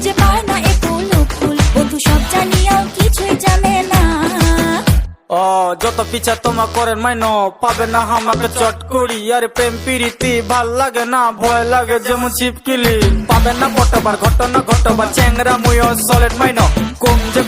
খুঁজে পায় না এ ফুল ফুল। সব কিছুই জানে না। ও যত পিছা তোমা করেন মাইনো, পাবে না আমাকে চট করি। আর প্রেম, পিরিতি, ভালো লাগে না, ভয় লাগে যেমন চিপকিলি পাবে না কতবার ঘটনা ঘটবার চেংরা মুয় সলেট মাইন, কম যে